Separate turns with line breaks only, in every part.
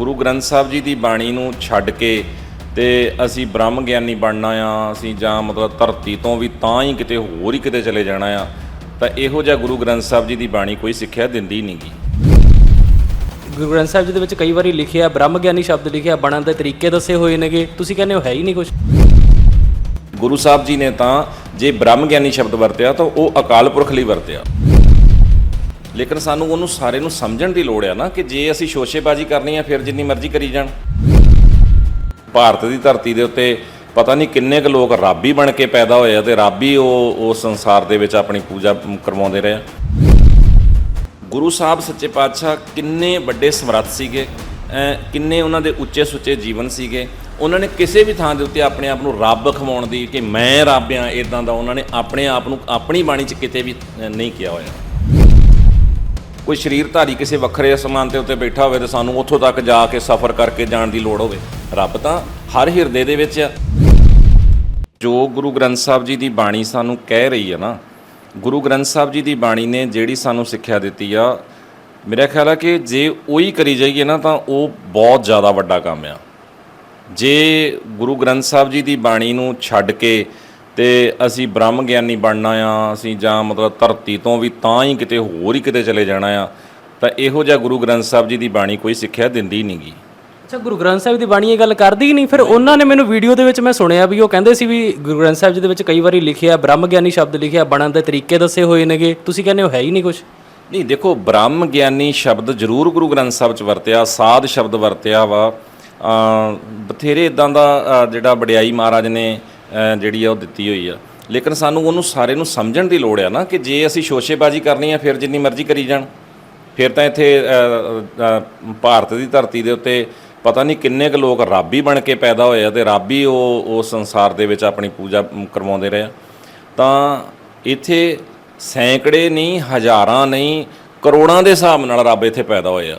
ਗੁਰੂ ਗ੍ਰੰਥ ਸਾਹਿਬ ਜੀ ਦੀ ਬਾਣੀ ਨੂੰ ਛੱਡ ਕੇ ਤੇ ਅਸੀਂ ਬ੍ਰਹਮ ਗਿਆਨੀ ਬਣਨਾ ਆ ਅਸੀਂ ਜਾਂ ਮਤਲਬ ਧਰਤੀ ਤੋਂ ਵੀ ਤਾਂ ਹੀ ਕਿਤੇ ਹੋਰ ਹੀ ਕਿਤੇ ਚਲੇ ਜਾਣਾ ਆ ਤਾਂ ਇਹੋ ਜਿਹਾ ਗੁਰੂ ਗ੍ਰੰਥ ਸਾਹਿਬ ਜੀ ਦੀ ਬਾਣੀ ਕੋਈ ਸਿੱਖਿਆ ਦਿੰਦੀ ਨਹੀਂਗੀ
ਗੁਰੂ ਗ੍ਰੰਥ ਸਾਹਿਬ ਜੀ ਦੇ ਵਿੱਚ ਕਈ ਵਾਰੀ ਲਿਖਿਆ ਬ੍ਰਹਮ ਗਿਆਨੀ ਸ਼ਬਦ ਲਿਖਿਆ ਬਣਨ ਦੇ ਤਰੀਕੇ ਦੱਸੇ ਹੋਏ ਨੇਗੇ ਤੁਸੀਂ ਕਹਿੰਦੇ ਹੋ ਹੈ ਹੀ ਨਹੀਂ ਕੁਝ
ਗੁਰੂ ਸਾਹਿਬ ਜੀ ਨੇ ਤਾਂ ਜੇ ਬ੍ਰਹਮ ਗਿਆਨੀ ਸ਼ਬਦ ਵਰਤਿਆ ਤਾਂ ਉਹ ਅਕਾਲ ਪੁਰਖ ਲਈ ਵਰਤਿਆ। ਲੇਕਿਨ ਸਾਨੂੰ ਉਹਨੂੰ ਸਾਰੇ ਨੂੰ ਸਮਝਣ ਦੀ ਲੋੜ ਆ ਨਾ ਕਿ ਜੇ ਅਸੀਂ ਸ਼ੋਸ਼ੇਬਾਜ਼ੀ ਕਰਨੀ ਆ, ਫਿਰ ਜਿੰਨੀ ਮਰਜ਼ੀ ਕਰੀ ਜਾਣ। ਭਾਰਤ ਦੀ ਧਰਤੀ ਦੇ ਉੱਤੇ ਪਤਾ ਨਹੀਂ ਕਿੰਨੇ ਕੁ ਲੋਕ ਰੱਬ ਹੀ ਬਣ ਕੇ ਪੈਦਾ ਹੋਏ ਆ ਤੇ ਰੱਬ ਹੀ ਉਹ ਉਸ ਸੰਸਾਰ ਦੇ ਵਿੱਚ ਆਪਣੀ ਪੂਜਾ ਕਰਵਾਉਂਦੇ ਰਹੇ ਆ। ਗੁਰੂ ਸਾਹਿਬ ਸੱਚੇ ਪਾਤਸ਼ਾਹ ਕਿੰਨੇ ਵੱਡੇ ਸਮਰੱਥ ਸੀਗੇ ਅਹ ਕਿੰਨੇ ਉਹਨਾਂ ਦੇ ਉੱਚੇ ਸੁੱਚੇ ਜੀਵਨ ਸੀਗੇ। ਉਹਨਾਂ ਨੇ ਕਿਸੇ ਵੀ ਥਾਂ ਦੇ ਉੱਤੇ ਆਪਣੇ ਆਪ ਨੂੰ ਰੱਬ ਖਵਾਉਣ ਦੀ ਕਿ ਮੈਂ ਰੱਬ ਆ ਇਦਾਂ ਦਾ ਉਹਨਾਂ ਨੇ ਆਪਣੇ ਆਪ ਨੂੰ ਆਪਣੀ ਬਾਣੀ 'ਚ ਕਿਤੇ ਵੀ ਨਹੀਂ ਕਿਹਾ ਹੋਇਆ। ਕੋਈ ਸਰੀਰਧਾਰੀ ਕਿਸੇ ਵੱਖਰੇ ਅਸਮਾਨ ਤੇ ਉੱਤੇ ਬੈਠਾ ਹੋਵੇ ਤਾਂ ਸਾਨੂੰ ਉੱਥੋਂ ਤੱਕ ਜਾ ਕੇ ਸਫ਼ਰ ਕਰਕੇ ਜਾਣ ਦੀ ਲੋੜ ਹੋਵੇ, ਰੱਬ ਤਾਂ ਹਰ ਹਿਰਦੇ ਦੇ ਵਿੱਚ ਆ। ਜੋ ਗੁਰੂ ਗ੍ਰੰਥ ਸਾਹਿਬ ਜੀ ਦੀ ਬਾਣੀ ਸਾਨੂੰ ਕਹਿ ਰਹੀ ਹੈ ਨਾ, ਗੁਰੂ ਗ੍ਰੰਥ ਸਾਹਿਬ ਜੀ ਦੀ ਬਾਣੀ ਨੇ ਜਿਹੜੀ ਸਾਨੂੰ ਸਿੱਖਿਆ ਦਿੱਤੀ ਆ, ਮੇਰਾ ਖਿਆਲ ਆ ਕਿ ਜੇ ਉਹੀ ਕਰੀ ਜਾਈਏ ਨਾ ਤਾਂ ਉਹ ਬਹੁਤ ਜ਼ਿਆਦਾ ਵੱਡਾ ਕੰਮ ਆ। ਜੇ ਗੁਰੂ ਗ੍ਰੰਥ ਸਾਹਿਬ ਜੀ ਦੀ ਬਾਣੀ ਨੂੰ ਛੱਡ ਕੇ ਤੇ ਅਸੀਂ ਬ੍ਰਹਮ ਗਿਆਨੀ ਬਣਨਾ ਆ ਅਸੀਂ ਜਾਂ ਮਤਲਬ ਧਰਤੀ ਤੋਂ ਵੀ ਤਾਂ ਹੀ ਕਿਤੇ ਹੋਰ ਹੀ ਕਿਤੇ ਚਲੇ ਜਾਣਾ ਆ ਤਾਂ ਇਹੋ ਜਿਹਾ ਗੁਰੂ ਗ੍ਰੰਥ ਸਾਹਿਬ ਜੀ ਦੀ ਬਾਣੀ ਕੋਈ ਸਿੱਖਿਆ ਦਿੰਦੀ ਨਹੀਂਗੀ
ਅੱਛਾ ਗੁਰੂ ਗ੍ਰੰਥ ਸਾਹਿਬ ਦੀ ਬਾਣੀ ਇਹ ਗੱਲ ਕਰਦੀ ਹੀ ਨਹੀਂ? ਫਿਰ ਉਹਨਾਂ ਨੇ ਮੈਨੂੰ ਵੀਡੀਓ ਦੇ ਵਿੱਚ ਮੈਂ ਸੁਣਿਆ ਵੀ ਉਹ ਕਹਿੰਦੇ ਸੀ ਵੀ ਗੁਰੂ ਗ੍ਰੰਥ ਸਾਹਿਬ ਜੀ ਦੇ ਵਿੱਚ ਕਈ ਵਾਰੀ ਲਿਖਿਆ ਬ੍ਰਹਮ ਗਿਆਨੀ ਸ਼ਬਦ ਲਿਖਿਆ ਬਣਨ ਦੇ ਤਰੀਕੇ ਦੱਸੇ ਹੋਏ ਨੇਗੇ। ਤੁਸੀਂ ਕਹਿੰਦੇ ਹੋ ਹੈ ਹੀ ਨਹੀਂ ਕੁਝ
ਨਹੀਂ ਦੇਖੋ ਬ੍ਰਹਮ ਗਿਆਨੀ ਸ਼ਬਦ ਜ਼ਰੂਰ ਗੁਰੂ ਗ੍ਰੰਥ ਸਾਹਿਬ ਚ ਵਰਤਿਆ ਸਾਧ ਸ਼ਬਦ ਵਰਤਿਆ ਵਾ। ਅ ਬਥੇਰੇ ਇਦਾਂ ਦਾ ਜਿਹੜਾ ਵਡਿਆਈ ਮਹਾਰਾਜ ਨੇ ਜਿਹੜੀ ਆ ਉਹ ਦਿੱਤੀ ਹੋਈ ਆ। ਲੇਕਿਨ ਸਾਨੂੰ ਉਹਨੂੰ ਸਾਰੇ ਨੂੰ ਸਮਝਣ ਦੀ ਲੋੜ ਆ ਨਾ ਕਿ ਜੇ ਅਸੀਂ ਸ਼ੋਸ਼ੇਬਾਜ਼ੀ ਕਰਨੀ ਆ, ਫਿਰ ਜਿੰਨੀ ਮਰਜ਼ੀ ਕਰੀ ਜਾਣ। ਫਿਰ ਤਾਂ ਇੱਥੇ ਭਾਰਤ ਦੀ ਧਰਤੀ ਦੇ ਉੱਤੇ ਪਤਾ ਨਹੀਂ ਕਿੰਨੇ ਕੁ ਲੋਕ ਰੱਬ ਹੀ ਬਣ ਕੇ ਪੈਦਾ ਹੋਏ ਆ ਤੇ ਰੱਬ ਹੀ ਉਹ ਉਸ ਸੰਸਾਰ ਦੇ ਵਿੱਚ ਆਪਣੀ ਪੂਜਾ ਕਰਵਾਉਂਦੇ ਰਹੇ ਆ। ਤਾਂ ਇੱਥੇ ਸੈਂਕੜੇ ਨਹੀਂ, ਹਜ਼ਾਰਾਂ ਨਹੀਂ, ਕਰੋੜਾਂ ਦੇ ਹਿਸਾਬ ਨਾਲ ਰੱਬ ਇੱਥੇ ਪੈਦਾ ਹੋਏ ਆ।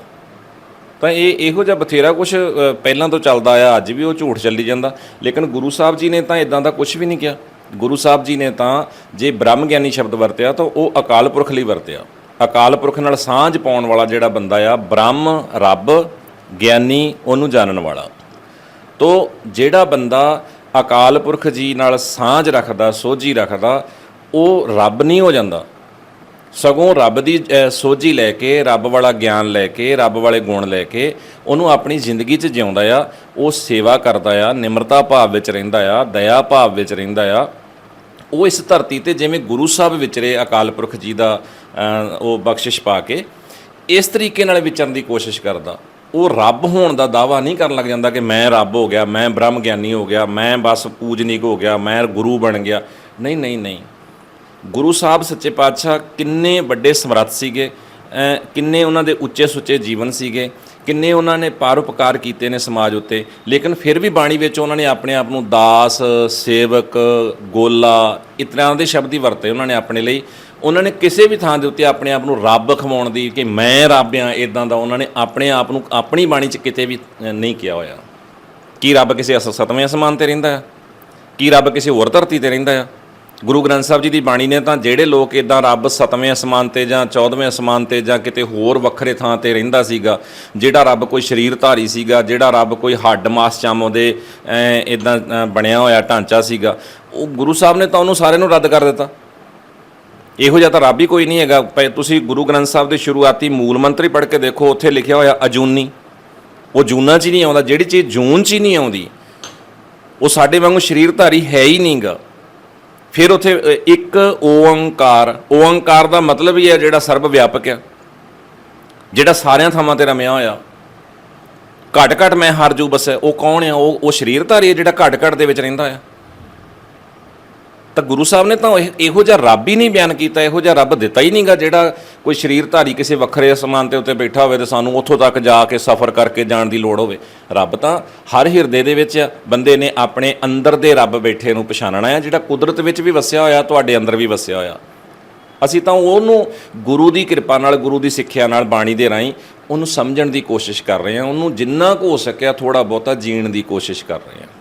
ਤਾਂ ਇਹ ਇਹੋ ਜਿਹਾ ਬਥੇਰਾ ਕੁਝ ਪਹਿਲਾਂ ਤੋਂ ਚੱਲਦਾ ਆ ਅੱਜ ਵੀ ਉਹ ਝੂਠ ਚੱਲੀ ਜਾਂਦਾ। ਲੇਕਿਨ ਗੁਰੂ ਸਾਹਿਬ ਜੀ ਨੇ ਤਾਂ ਇਦਾਂ ਦਾ ਕੁਝ ਵੀ ਨਹੀਂ ਕਿਹਾ। ਗੁਰੂ ਸਾਹਿਬ ਜੀ ਨੇ ਤਾਂ ਜੇ ਬ੍ਰਹਮ ਗਿਆਨੀ ਸ਼ਬਦ ਵਰਤਿਆ, ਤਾਂ ਉਹ ਅਕਾਲ ਪੁਰਖ ਲਈ ਵਰਤਿਆ। ਅਕਾਲ ਪੁਰਖ ਨਾਲ ਸਾਂਝ ਪਾਉਣ ਵਾਲਾ ਜਿਹੜਾ ਬੰਦਾ ਆ, ਬ੍ਰਹਮ, ਰੱਬ, ਗਿਆਨੀ, ਉਹਨੂੰ ਜਾਣਨ ਵਾਲਾ। ਤੋ ਜਿਹੜਾ ਬੰਦਾ ਅਕਾਲ ਪੁਰਖ ਜੀ ਨਾਲ ਸਾਂਝ ਰੱਖਦਾ, ਸੋਝੀ ਰੱਖਦਾ, ਉਹ ਰੱਬ ਨਹੀਂ ਹੋ ਜਾਂਦਾ। ਸਗੋਂ ਰੱਬ ਦੀ ਸੋਝੀ ਲੈ ਕੇ, ਰੱਬ ਵਾਲਾ ਗਿਆਨ ਲੈ ਕੇ, ਰੱਬ ਵਾਲੇ ਗੁਣ ਲੈ ਕੇ ਉਹਨੂੰ ਆਪਣੀ ਜ਼ਿੰਦਗੀ 'ਚ ਜਿਉਂਦਾ ਆ, ਉਹ ਸੇਵਾ ਕਰਦਾ ਆ, ਨਿਮਰਤਾ ਭਾਵ ਵਿੱਚ ਰਹਿੰਦਾ ਆ, ਦਇਆ ਭਾਵ ਵਿੱਚ ਰਹਿੰਦਾ ਆ। ਉਹ ਇਸ ਧਰਤੀ ਤੇ ਜਿਵੇਂ ਗੁਰੂ ਸਾਹਿਬ ਵਿਚਰੇ ਅਕਾਲ ਪੁਰਖ ਜੀ ਦਾ ਉਹ ਬਖਸ਼ਿਸ਼ ਪਾ ਕੇ ਇਸ ਤਰੀਕੇ ਨਾਲ ਵਿਚਰਨ ਦੀ ਕੋਸ਼ਿਸ਼ ਕਰਦਾ। ਉਹ ਰੱਬ ਹੋਣ ਦਾ ਦਾਵਾ ਨਹੀਂ ਕਰਨ ਲੱਗ ਜਾਂਦਾ ਕਿ ਮੈਂ ਰੱਬ ਹੋ ਗਿਆ, ਮੈਂ ਬ੍ਰਹਮ ਗਿਆਨੀ ਹੋ ਗਿਆ, ਮੈਂ ਬਸ ਪੂਜਨੀਕ ਹੋ ਗਿਆ, ਮੈਂ ਗੁਰੂ ਬਣ ਗਿਆ। ਨਹੀਂ ਨਹੀਂ ਨਹੀਂ। ਗੁਰੂ ਸਾਹਿਬ ਸੱਚੇ ਪਾਤਸ਼ਾਹ ਕਿੰਨੇ ਵੱਡੇ ਸਮਰੱਥ ਸੀਗੇ, ਅਹ ਕਿੰਨੇ ਉਹਨਾਂ ਦੇ ਉੱਚੇ ਸੁੱਚੇ ਜੀਵਨ ਸੀਗੇ, ਕਿੰਨੇ ਉਹਨਾਂ ਨੇ ਪਰਉਪਕਾਰ ਕੀਤੇ ਨੇ ਸਮਾਜ ਉੱਤੇ, ਲੇਕਿਨ ਫਿਰ ਵੀ ਬਾਣੀ ਵਿੱਚ ਉਹਨਾਂ ਨੇ ਆਪਣੇ ਆਪ ਨੂੰ ਦਾਸ, ਸੇਵਕ, ਗੋਲਾ ਇਤਨਾ ਦੇ ਸ਼ਬਦ ਹੀ ਵਰਤੇ ਉਹਨਾਂ ਨੇ ਆਪਣੇ ਲਈ। ਉਹਨਾਂ ਨੇ ਕਿਸੇ ਵੀ ਥਾਂ ਦੇ ਉੱਤੇ ਆਪਣੇ ਆਪ ਨੂੰ ਰੱਬ ਖਵਾਉਣ ਦੀ ਕਿ ਮੈਂ ਰੱਬ ਆ ਇਦਾਂ ਦਾ ਉਹਨਾਂ ਨੇ ਆਪਣੇ ਆਪ ਨੂੰ ਆਪਣੀ ਬਾਣੀ 'ਚ ਕਿਤੇ ਵੀ ਨਹੀਂ ਕਿਹਾ ਹੋਇਆ। ਕੀ ਰੱਬ ਕਿਸੇ ਅਸ- ਸਤਵੇਂ ਅਸਮਾਨ ਤੇ ਰਹਿੰਦਾ ਹੈ? ਕੀ ਰੱਬ ਕਿਸੇ ਹੋਰ ਧਰਤੀ ਤੇ ਰਹਿੰਦਾ ਆ ਗੁਰੂ ਗ੍ਰੰਥ ਸਾਹਿਬ ਜੀ ਦੀ ਬਾਣੀ ਨੇ ਤਾਂ ਜਿਹੜੇ ਲੋਕ ਇਦਾਂ ਰੱਬ ਸਤਵੇਂ ਅਸਮਾਨ ਤੇ ਜਾਂ 14ਵੇਂ ਅਸਮਾਨ ਤੇ ਜਾਂ ਕਿਤੇ ਹੋਰ ਵੱਖਰੇ ਥਾਂ ਤੇ ਰਹਿੰਦਾ ਸੀਗਾ, ਜਿਹੜਾ ਰੱਬ ਕੋਈ ਸਰੀਰਧਾਰੀ ਸੀਗਾ, ਜਿਹੜਾ ਰੱਬ ਕੋਈ ਹੱਡ ਮਾਸ ਚਾਮੋ ਦੇ ਇਦਾਂ ਬਣਿਆ ਹੋਇਆ ਢਾਂਚਾ ਸੀਗਾ, ਉਹ ਗੁਰੂ ਸਾਹਿਬ ਨੇ ਤਾਂ ਉਹਨੂੰ ਸਾਰੇ ਨੂੰ ਰੱਦ ਕਰ ਦਿੱਤਾ। ਇਹੋ ਜਿਹਾ ਤਾਂ ਰੱਬ ਹੀ ਕੋਈ ਨਹੀਂ ਹੈਗਾ। ਪਏ ਤੁਸੀਂ ਗੁਰੂ ਗ੍ਰੰਥ ਸਾਹਿਬ ਦੇ ਸ਼ੁਰੂਆਤੀ ਮੂਲ ਮੰਤਰ ਹੀ ਪੜ੍ਹ ਕੇ ਦੇਖੋ, ਉੱਥੇ ਲਿਖਿਆ ਹੋਇਆ ਅਜੂਨੀ। ਉਹ ਜੂਨਾਂ 'ਚ ਹੀ ਨਹੀਂ ਆਉਂਦਾ, ਜਿਹੜੀ ਚੀਜ਼ ਜੂਨ 'ਚ ਹੀ ਨਹੀਂ ਆਉਂਦੀ, ਉਹ ਸਾਡੇ ਵਾਂਗੂ ਸਰੀਰਧਾਰੀ ਹੈ ਹੀ ਨਹੀਂਗਾ ਫਿਰ ਉੱਥੇ ਇੱਕ ਓੰਕਾਰ ਓੰਕਾਰ ਦਾ ਮਤਲਬ ਹੀ ਹੈ ਜਿਹੜਾ ਸਰਬ ਵਿਆਪਕ ਆ ਜਿਹੜਾ ਸਾਰਿਆਂ ਥਾਵਾਂ ਤੇ ਰਮਿਆ ਹੋਇਆ। ਘਟ ਘਟ ਮੈਂ ਹਰ ਜੂ ਬਸ, ਉਹ ਕੌਣ ਆ ਉਹ ਉਹ ਸਰੀਰਧਾਰੀ ਹੈ ਜਿਹੜਾ ਘਟ ਘਟ ਦੇ ਵਿੱਚ ਰਹਿੰਦਾ ਆ ਤਾਂ ਗੁਰੂ ਸਾਹਿਬ ਨੇ ਤਾਂ ਇਹ- ਇਹੋ ਜਿਹਾ ਰੱਬ ਹੀ ਨਹੀਂ ਬਿਆਨ ਕੀਤਾ, ਇਹੋ ਜਿਹਾ ਰੱਬ ਦਿੱਤਾ ਹੀ ਨਹੀਂਗਾ ਜਿਹੜਾ ਕੋਈ ਸਰੀਰਧਾਰੀ ਕਿਸੇ ਵੱਖਰੇ ਅਸਮਾਨ ਤੇ ਉੱਤੇ ਬੈਠਾ ਹੋਵੇ ਤੇ ਸਾਨੂੰ ਉੱਥੋਂ ਤੱਕ ਜਾ ਕੇ ਸਫ਼ਰ ਕਰਕੇ ਜਾਣ ਦੀ ਲੋੜ ਹੋਵੇ। ਰੱਬ ਤਾਂ ਹਰ ਹਿਰਦੇ ਦੇ ਵਿੱਚ ਬੰਦੇ ਨੇ ਆਪਣੇ ਅੰਦਰ ਦੇ ਰੱਬ ਬੈਠੇ ਨੂੰ ਪਛਾਣਨਾ ਆ ਜਿਹੜਾ ਕੁਦਰਤ ਵਿੱਚ ਵੀ ਵਸਿਆ ਹੋਇਆ, ਤੁਹਾਡੇ ਅੰਦਰ ਵੀ ਵਸਿਆ ਹੋਇਆ। ਅਸੀਂ ਤਾਂ ਉਹਨੂੰ ਗੁਰੂ ਦੀ ਕਿਰਪਾ ਨਾਲ, ਗੁਰੂ ਦੀ ਸਿੱਖਿਆ ਨਾਲ ਬਾਣੀ ਦੇ ਰਾਹੀਂ ਉਹਨੂੰ ਸਮਝਣ ਦੀ ਕੋਸ਼ਿਸ਼ ਕਰ ਰਹੇ ਹਾਂ, ਉਹਨੂੰ ਜਿੰਨਾ ਕੁ ਹੋ ਸਕਿਆ ਥੋੜਾ ਬਹੁਤਾ ਜੀਣ ਦੀ ਕੋਸ਼ਿਸ਼ ਕਰ ਰਹੇ ਹਾਂ।